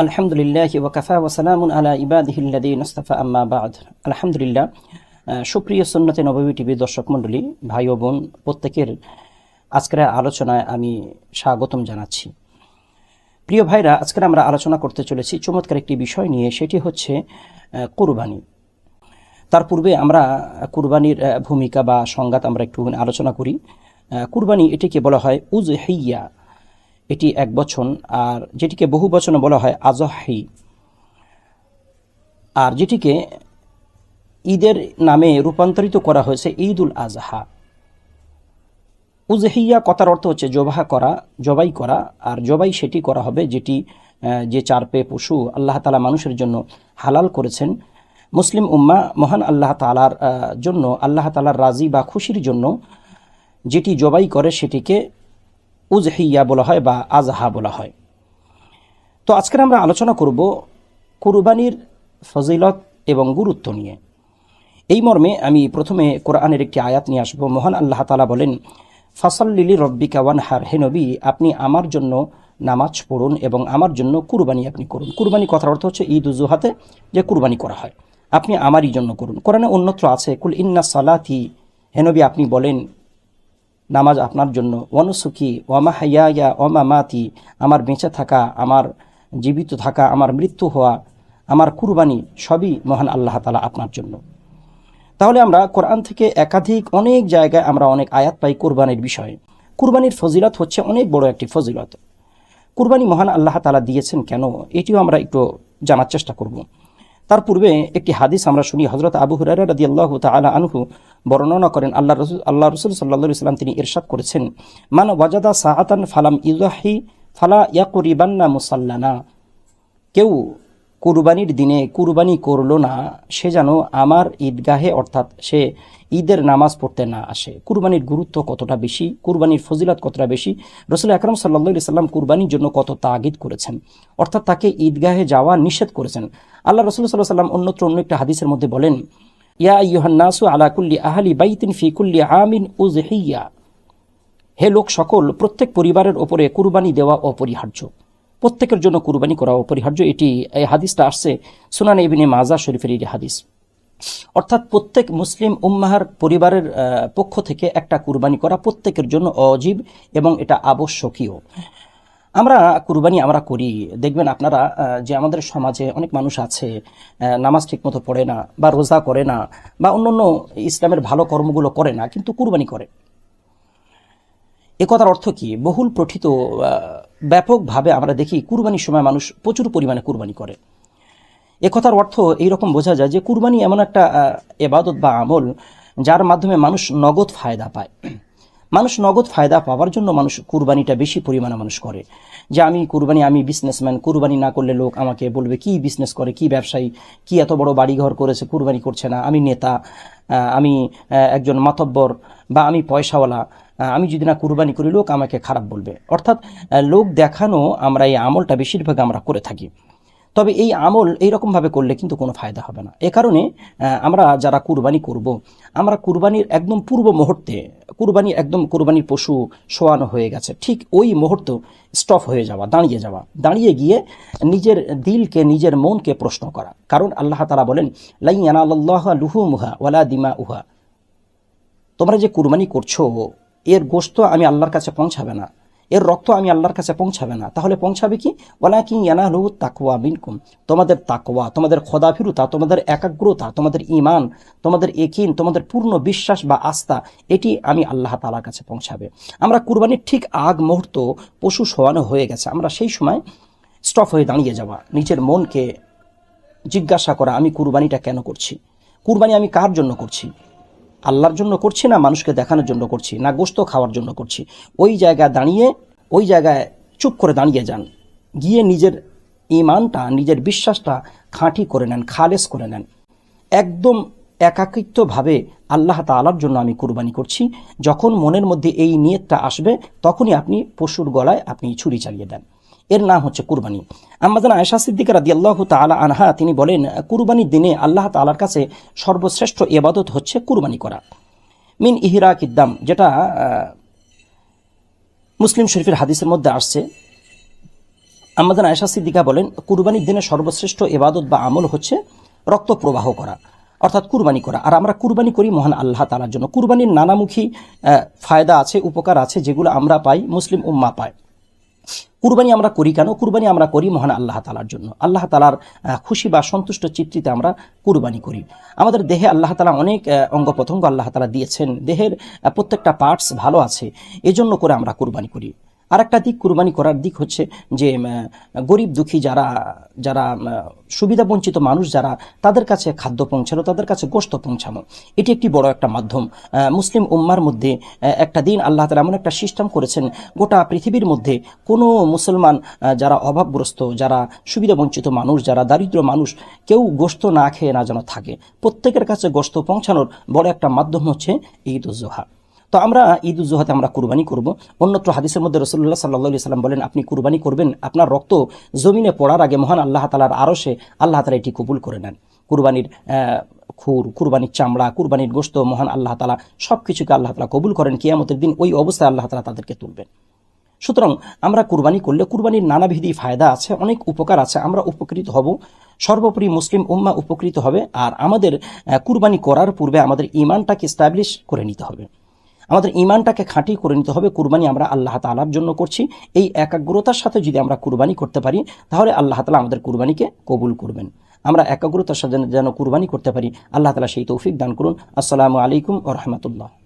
আলহামদুলিল্লাহ ওয়াকাফা ওয়াসালামুন আলা ইবাদিহিল্লাদিন ইস্তাফা আম্মা বাদ। আলহামদুলিল্লাহ সুপ্রিয় সুন্নতে নবমী টিভি দর্শক মণ্ডলী, ভাই ও বোন, প্রত্যেকের আজকের আলোচনায় আমি স্বাগতম জানাচ্ছি। প্রিয় ভাইরা, আজকের আমরা আলোচনা করতে চলেছি চমৎকার একটি বিষয় নিয়ে, সেটি হচ্ছে কুরবানি। তার পূর্বে আমরা কুরবানির ভূমিকা বা সংঘাত আমরা একটু আলোচনা করি। কুরবানি এটিকে বলা হয় উজ হেইয়া এটি এক বচন, আর যেটিকে বহু বচনে বলা হয় আজহি। আর যেটিকে ঈদের নামে রূপান্তরিত করা হয়েছে ঈদ উল আজহা। উজহিয়া কথার অর্থ হচ্ছে জবাহা করা, জবাই করা, আর জবাই সেটি করা হবে যেটি যে চার পে পশু আল্লাহ তালা মানুষের জন্য হালাল করেছেন। মুসলিম উম্মা মহান আল্লাহ তালার জন্য, আল্লাহ তালার রাজি বা খুশির জন্য যেটি জবাই করে সেটিকে উজহিয়া বলা হয় বা আজহা বলা হয়। তো আজকের আমরা আলোচনা করব কুরবানির ফজিলত এবং গুরুত্ব নিয়ে। এই মর্মে আমি প্রথমে কোরআনের একটি আয়াত নিয়ে আসব। মহান আল্লাহ তালা বলেন ফাসাল্লিলি রব্বিকা ওয়ান হার হে নবী, আপনি আমার জন্য নামাজ পড়ুন এবং আমার জন্য কুরবানি আপনি করুন। কুরবানি কথার অর্থ হচ্ছে ঈদ উজুহাতে যে কুরবানি করা হয়। আপনি আমারই জন্য করুন। কোরআনে অন্যত্র আছে, কুল ইন্না সালাথি হেনবি আপনি বলেন নামাজ আপনার জন্য। ওয়ানুসুকি ওয়ামা হাইয়া ওয়ামা মাতি আমার বেঁচে থাকা, আমার জীবিত থাকা, আমার মৃত্যু হওয়া, আমার কুরবানি, সবই মহান আল্লাহ তালা আপনার জন্য। তাহলে আমরা কোরআন থেকে একাধিক অনেক জায়গায় আমরা অনেক আয়াত পাই কুরবানির বিষয়ে। কুরবানির ফজিলত হচ্ছে অনেক বড় একটি ফজিলত। কুরবানি মহান আল্লাহ তালা দিয়েছেন কেন? এটিও আমরা একটু জানার চেষ্টা করব। তার পূর্বে একটি হাদিস আমরা শুনি হজরত আবু হুরারা রাদি আল্লাহ তালা আনহু বর্ণনা করেন। আল্লাহ রসুল আল্লাহ রসুল সাল্লা ইসলাম তিনি ইরশাদ করেছেন, মান ওয়াজাদা সাহাতান ফালাম ইজাহি ফালা ইয়াকুরিবান্না মুসাল্লানা। কেউ কুরবানির দিনে কুরবানি করল না, সে যেন আমার ঈদগাহে, অর্থাৎ সে ঈদের নামাজ পড়তে না আসে। কুরবানির গুরুত্ব কতটা বেশি? কুরবানির ফজিলাত কতটা বেশি? রসুল আকরম সাল্লা সাল্লাম কুরবানির জন্য কত তাগিদ করেছেন? অর্থাৎ তাকে ঈদগাহে যাওয়া নিষেধ করেছেন। আল্লাহ রসুল সাল্লাহ সাল্লাম অন্যত্র অন্য একটা হাদিসের মধ্যে বলেন হে লোক সকল, প্রত্যেক পরিবারের ওপরে কুরবানি দেওয়া অপরিহার্য। প্রত্যেকের জন্য কুরবানি করা অপরিহার্য। এটি, এই হাদিসটা আসছে সুনান ইবিনে মাজা শরীফের এই হাদিস। অর্থাৎ প্রত্যেক মুসলিম উম্মাহার পরিবারের পক্ষ থেকে একটা কুরবানি করা প্রত্যেকের জন্য অজীব এবং এটা আবশ্যকীয়। আমরা কুরবানি আমরা করি। দেখবেন আপনারা যে আমাদের সমাজে অনেক মানুষ আছে নামাজ ঠিকমতো পড়ে না বা রোজা করে না বা অন্যান্য ইসলামের ভালো কর্মগুলো করে না, কিন্তু কুরবানি করে। এ কথার অর্থ কি? বহুল প্রঠিত ব্যাপকভাবে আমরা দেখি কুরবানির সময় মানুষ প্রচুর পরিমাণে কুরবানি করে। এ কথার অর্থ এইরকম বোঝা যায় যে কুরবানি এমন একটা এবাদত বা আমল যার মাধ্যমে মানুষ নগদ ফায়দা পায়। মানুষ নগদ ফায়দা পাওয়ার জন্য মানুষ কুরবানিটা বেশি পরিমাণে মানুষ করে। যে আমি কুরবানি, আমি বিজনেসম্যান কুরবানি না করলে লোক আমাকে বলবে, কি বিজনেস করে? কি ব্যবসায়ী? কি এত বড় বাড়িঘর করেছে? কুরবানি করছে না। আমি নেতা আমি একজন মাতব্বর বা আমি পয়সাওয়ালা আমি যদি না কুরবানি করি, লোক আমাকে খারাপ বলবে। অর্থাৎ লোক দেখানো আমরা এই আমলটা বেশিরভাগ আমরা করে থাকি। তবে এই আমল এইরকমভাবে করলে কিন্তু কোনো ফায়দা হবে না। এ কারণে আমরা যারা কুরবানি করব, আমরা কুরবানির একদম পূর্ব মুহূর্তে, কুরবানি একদম কুরবানির পশু শোয়ানো হয়ে গেছে। ঠিক ওই মুহূর্ত স্টপ হয়ে যাওয়া, দাঁড়িয়ে যাওয়া। দাঁড়িয়ে গিয়ে নিজের দিলকে, নিজের মনকে প্রশ্ন করা। কারণ আল্লাহ তালা বলেন লাইয়ানা আল্লাহ লুহু মুহা ওয়ালা দিমা উহা তোমরা যে কুরবানি করছ, এর গোস্ত আমি আল্লাহর কাছে পৌঁছাবে না। এর রক্ত আমি আল্লাহর কাছে পৌঁছাবে না। তাহলে পৌঁছাবে কি? ওলা কি ইয়ানাহু তাকওয়া মিনকুম। তোমাদের তাকওয়া, তোমাদের খোদাফিরুতা তোমাদের একাগ্রতা, তোমাদের ইমান তোমাদের একিন, তোমাদের পূর্ণ বিশ্বাস বা আস্থা, এটি আমি আল্লাহ তালার কাছে পৌঁছাবে। আমরা কুরবানির ঠিক আগ মুহূর্ত পশু শোয়ানো হয়ে গেছে। আমরা সেই সময় স্টপ হয়ে দাঁড়িয়ে যাওয়া, নিজের মনকে জিজ্ঞাসা করা, আমি কুরবানিটা কেন করছি? কুরবানি আমি কার জন্য করছি? আল্লাহর জন্য করছি না, মানুষকে দেখানোর জন্য করছি না, গোস্ত খাওয়ার জন্য করছি। ওই জায়গায় দাঁড়িয়ে, ওই জায়গায় চুপ করে দাঁড়িয়ে যান। গিয়ে নিজের ইমানটা নিজের বিশ্বাসটা খাঁটি করে নেন, খালেস করে নেন। একদম একাকিত্বভাবে আল্লাহ তালার জন্য আমি কুরবানি করছি। যখন মনের মধ্যে এই নিয়তটা আসবে, তখনই আপনি পশুর গলায় আপনি ছুরি চালিয়ে দেন। এর নাম হচ্ছে কুরবানি। আমাদের আয়সা সিদ্দিকা রাদি আল্লাহ তালা আনহা, তিনি বলেন, কুরবানির দিনে আল্লাহ তালার কাছে সর্বশ্রেষ্ঠ এবাদত হচ্ছে কুরবানি করা। মিন ইহিরা কিদ্দাম যেটা মুসলিম শরীফের হাদিসের মধ্যে আসছে। আমাদের আয়সা সিদ্দিকা বলেন, কুরবানির দিনে সর্বশ্রেষ্ঠ এবাদত বা আমল হচ্ছে রক্ত প্রবাহ করা, অর্থাৎ কুরবানি করা। আর আমরা কুরবানি করি মহান আল্লাহ তালার জন্য। কুরবানির নানামুখী ফায়দা আছে, উপকার আছে, যেগুলো আমরা পাই, মুসলিম উম্মা পায়। কুরবানি আমরা করি কেন? কুরবানি আমরা করি মহান আল্লাহ তালার জন্য। আল্লাহ তালার খুশি বা সন্তুষ্ট চিত্রিতে আমরা কুরবানি করি। আমাদের দেহে আল্লাহ তালা অনেক অঙ্গ প্রত্যঙ্গ আল্লাহ তালা দিয়েছেন। দেহের প্রত্যেকটা পার্টস ভালো আছে। এজন্য করে আমরা কুরবানি করি। আর একটা দিক কুরবানি করার দিক হচ্ছে যে গরিব দুঃখী যারা যারা উম, সুবিধা বঞ্চিত মানুষ যারা তাদের কাছে খাদ্য পৌঁছানো তাদের কাছে গোস্ত পৌঁছানো এটি একটি বড় একটা মাধ্যম। মুসলিম উম্মার মধ্যে একটা দিন আল্লাহ তালা এমন একটা সিস্টেম করেছেন গোটা পৃথিবীর মধ্যে কোনো মুসলমান যারা অভাবগ্রস্ত যারা সুবিধা বঞ্চিত মানুষ যারা দারিদ্র মানুষ কেউ গোস্ত না খেয়ে না যেন থাকে। প্রত্যেকের কাছে গোস্ত পৌঁছানোর বড় একটা মাধ্যম হচ্ছে ঈদ উজ্জোহা। তো আমরা ঈদ উজ্জোহাতে আমরা কুরবানি করব। অন্যত্র হাদিসের মধ্যে রসুল্লাহ সাল্লাহ সাল্লাম বলেন, আপনি কুরবানি করবেন, আপনার রক্ত জমিনে পড়ার আগে মহান আল্লাহ তালার আরশে আল্লাহ তালা এটি কবুল করে নেন। কুরবানির খুর, কুরবানির চামড়া, কুরবানির গোস্ত মহান আল্লাহ তালা সব কিছুকে আল্লাহ তালা কবুল করেন, কিয়ামতের দিন ওই অবস্থায় আল্লাহ তালা তাদেরকে তুলবেন। সুতরাং আমরা কুরবানি করলে কুরবানির নানাবিধি ফায়দা আছে, অনেক উপকার আছে, আমরা উপকৃত হব, সর্বোপরি মুসলিম উম্মা উপকৃত হবে, আর আমাদের কুরবানি করার পূর্বে আমাদের ইমানটাকে স্ট্যাবলিশ করে নিতে হবে। আমাদের ইমানটাকে খাঁটি করে নিতে হবে, কুরবানি আমরা আল্লাহ তালার জন্য করছি। এই একাগ্রতার সাথে যদি আমরা কুরবানি করতে পারি, তাহলে আল্লাহ তালা আমাদের কুরবানিকে কবুল করবেন। আমরা একাগ্রতার সাথে যেন কুরবানি করতে পারি, আল্লাহ তালা সেই তৌফিক দান করুন। আসসালামু আলাইকুম ও রহমতুল্লাহ।